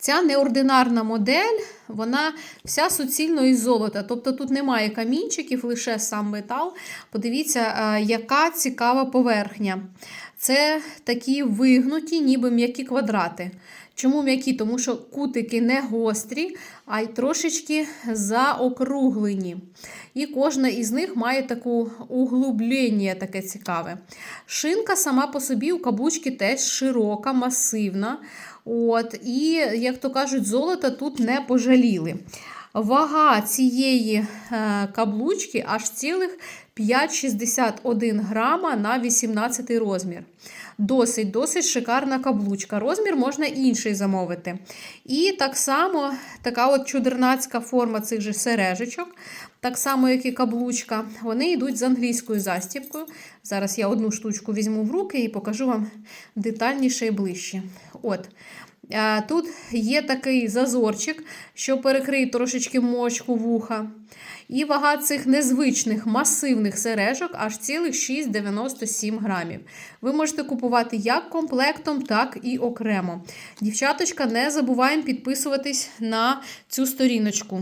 Ця неординарна модель, вона вся суцільно із золота. Тобто тут немає камінчиків, лише сам метал. Подивіться, е, яка цікава поверхня. Це такі вигнуті, ніби м'які квадрати. Чому м'які? Тому що кутики не гострі, а й трошечки заокруглені. І кожна із них має таку углублення таке цікаве. Шинка сама по собі у каблучки теж широка, масивна. От, і, як то кажуть, золота тут не пожаліли. Вага цієї е, каблучки аж цілих 5,61 грама на 18 розмір. Досить, досить шикарна каблучка. Розмір можна інший замовити. І так само така от чудернацька форма цих же сережечок, так само, як і каблучка, вони йдуть з англійською застібкою. Зараз я одну штучку візьму в руки і покажу вам детальніше і ближче. От. Тут є такий зазорчик, що перекриє трошечки мочку вуха. І вага цих незвичних масивних сережок аж цілих 6,97 грамів. Ви можете купувати як комплектом, так і окремо. Дівчаточка, не забуваємо підписуватись на цю сторіночку.